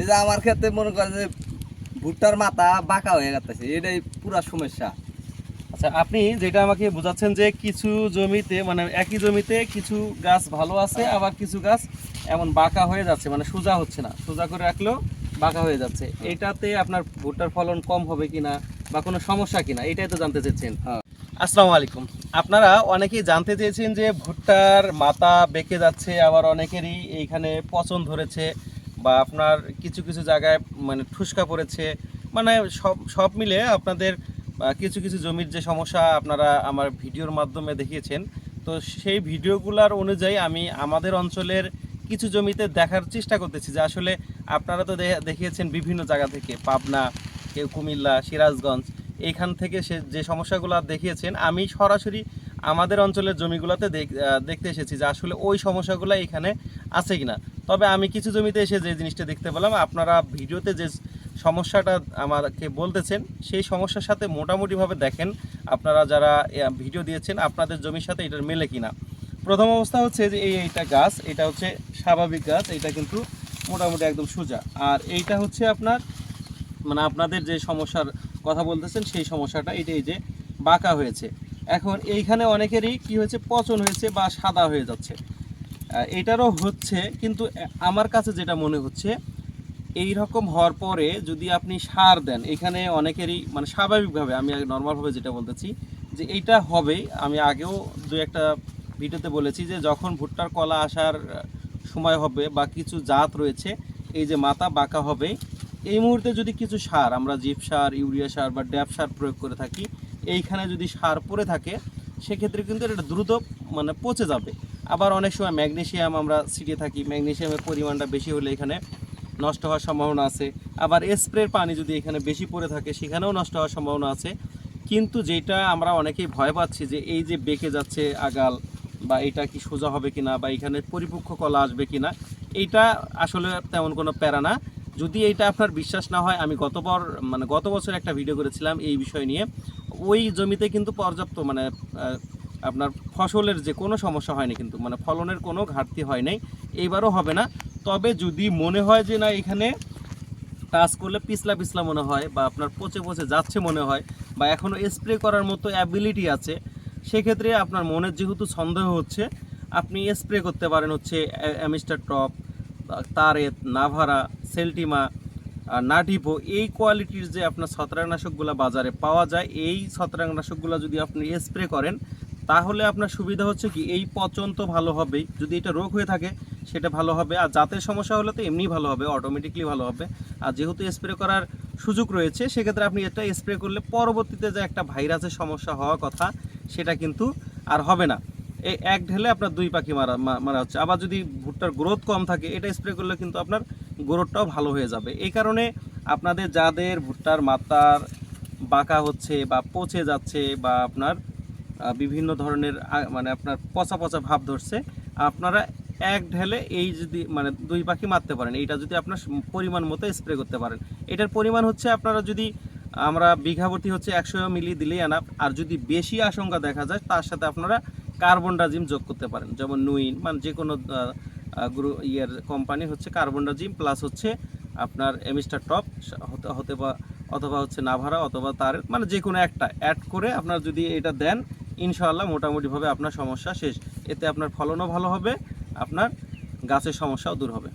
এই যে আমার ক্ষেত্রে মনে করে যে ভুট্টার মাথা বাঁকা হয়ে গেছে এটাই পুরা সমস্যা। আচ্ছা আপনি যেটা আমাকে বোঝাচ্ছেন যে কিছু জমিতে মানে একই জমিতে কিছু গাছ ভালো আছে আবার কিছু গাছ এমন বাঁকা হয়ে যাচ্ছে মানে সোজা হচ্ছে না। সোজা করে রাখলেও বাঁকা হয়ে যাচ্ছে। এটাতে আপনার ভুট্টার ফলন কম হবে কিনা বা কোনো সমস্যা কিনা এটাই তো জানতে চেয়েছেন। হ্যাঁ। আসসালামু আলাইকুম। আপনারা অনেকেই জানতে চেয়েছেন যে ভুট্টার মাথা বেঁকে যাচ্ছে আবার অনেকেরই এইখানে পচন ধরেছে। বা আপনার কিছু কিছু জায়গায় মানে ঠুসকা পড়েছে মানে সব সব মিলে আপনাদের কিছু কিছু জমির যে সমস্যা আপনারা আমার ভিডিওর মাধ্যমে দেখিয়েছেন, তো সেই ভিডিওগুলোর অনুযায়ী আমি আমাদের অঞ্চলের কিছু জমিতে দেখার চেষ্টা করতেছি যে আসলে আপনারা তো দেখিয়েছেন বিভিন্ন জায়গা থেকে, পাবনা, কেউ কুমিল্লা, সিরাজগঞ্জ, এইখান থেকে সে, যে সমস্যাগুলো দেখিয়েছেন, আমি সরাসরি আমাদের অঞ্চলের জমিগুলোতে দেখতে এসেছি যে আসলে ওই সমস্যাগুলো এখানে আছে কিনা। তবে আমি কিছু জমিতে এসে যে জিনিসটা দেখতে পেলাম, আপনারা ভিডিওতে যে সমস্যাটা আমাকে বলতেছেন, সেই সমস্যার সাথে মোটামুটিভাবে দেখেন আপনারা যারা ভিডিও দিয়েছেন, আপনাদের জমির সাথে এটার মেলে কিনা। প্রথম অবস্থা হচ্ছে যে এই এইটা গাছ, এটা হচ্ছে স্বাভাবিক গাছ, এটা কিন্তু মোটামুটি একদম সোজা। আর এইটা হচ্ছে আপনার মানে আপনাদের যে সমস্যার কথা বলতেছেন, সেই সমস্যাটা এটা এই যে বাঁকা হয়েছে। এখন এইখানে অনেকেরই কি হয়েছে, পচন হয়েছে বা সাদা হয়ে যাচ্ছে। এটারও হচ্ছে, কিন্তু আমার কাছে যেটা মনে হচ্ছে এই রকম হওয়ার পরে যদি আপনি সার দেন, এখানে অনেকেরই মানে স্বাভাবিকভাবে, আমি নর্মালভাবে যেটা বলতেছি, যে এইটা হবেই আমি আগেও দু একটা ভিডিওতে বলেছি যে যখন ভুট্টার কলা আসার সময় হবে বা কিছু জাত রয়েছে, এই যে মাথা বাঁকা হবে, এই মুহূর্তে যদি কিছু সার, আমরা জিপ সার, ইউরিয়া সার বা ড্যাপ সার প্রয়োগ করে থাকি, এইখানে যদি সার পড়ে থাকে, সেক্ষেত্রে কিন্তু এটা দ্রুত মানে পচে যাবে। আবার অনেক সময় ম্যাগনেশিয়াম আমরা ছিটিয়ে থাকি, ম্যাগনেশিয়ামের পরিমাণটা বেশি হলে এখানে নষ্ট হওয়ার সম্ভাবনা আছে। আবার স্প্রের পানি যদি এখানে বেশি পড়ে থাকে, সেখানেও নষ্ট হওয়ার সম্ভাবনা আছে। কিন্তু যেটা আমরা অনেকেই ভয় পাচ্ছি যে এই যে বেঁকে যাচ্ছে আগাল বা এটা কি সোজা হবে কি না বা এখানে পরিপক্ক কলা আসবে কিনা এইটা আসলে তেমন কোনো প্যারা না। যদি এইটা আপনার বিশ্বাস না হয়, আমি গতবার মানে গত বছর একটা ভিডিও করেছিলাম এই বিষয় নিয়ে। ওই জমিতে কিন্তু পর্যাপ্ত মানে আপনার ফসলের যে কোনো সমস্যা হয়নি কিন্তু মানে ফলনের কোনো ঘাটতি হয় নাই, এইবারও হবে না। তবে যদি মনে হয় যে না, এখানে কাজ করলে পিছলা পিছলা মনে হয় বা আপনার পচে পচে যাচ্ছে মনে হয় বা এখনও স্প্রে করার মতো অ্যাবিলিটি আছে, সেক্ষেত্রে আপনার মনের যেহেতু সন্দেহ হচ্ছে, আপনি স্প্রে করতে পারেন হচ্ছে অ্যামিস্টার টপ তারেত নাভারা, সেলটিমা, আর নাডিপো এই কোয়ালিটির যে আপনার ছত্রাকনাশকগুলো বাজারে পাওয়া যায়, এই ছত্রাকনাশকগুলো যদি আপনি স্প্রে করেন তাহলে আপনার সুবিধা হচ্ছে কি, এই পচন তো ভালো হবেই। যদি এটা রোগ হয়ে থাকে, সেটা ভালো হবে। আর জাতের সমস্যা হলে তো এমনি ভালো হবে অটোমেটিকলি ভালো হবে। আর যেহেতু স্প্রে করার সুযোগ রয়েছে, সেক্ষেত্রে আপনি এটা স্প্রে করলে পরবর্তীতে যে একটা ভাইরাসের সমস্যা হওয়ার কথা, সেটা কিন্তু আর হবে না। এই এক ঢেলে আপনার দুই পাখি মারা মারা হচ্ছে। আবার যদি ভুট্টার গ্রোথ কম থাকে, এটা স্প্রে করলে কিন্তু আপনার গ্রোথটাও ভালো হয়ে যাবে। এই কারণে আপনাদের যাদের ভুট্টার মাত্রার বাঁকা হচ্ছে বা পচে যাচ্ছে বা আপনার বিভিন্ন ধরনের মানে আপনার পচা পচা ভাব ধরছে। আপনারা এক ঢেলে এই যদি মানে দুই পাখি মারতে পারেন, এইটা যদি আপনার পরিমাণ মতো স্প্রে করতে পারেন। এটার পরিমাণ হচ্ছে আপনারা যদি, আমরা বিঘাবর্তী হচ্ছে একশো মিলি দিলেই আনা আর যদি বেশি আশঙ্কা দেখা যায়, তার সাথে আপনারা কার্বন ডাজিম যোগ করতে পারেন। যেমন নুইন মানে যে কোনো গ্রু, ইয়ের কোম্পানি হচ্ছে কার্বন ডাজিম প্লাস হচ্ছে আপনার এমিস্টার টপ হতে হতে বা, অথবা হচ্ছে নাভারা অথবা তার মানে যে কোনো একটা অ্যাড করে আপনার যদি এটা দেন ইনশাআল্লাহ মোটামুটিভাবে আপনার সমস্যা শেষ। এতে আপনার ফলনও ভালো হবে, আপনার গাছের সমস্যাও দূর হবে।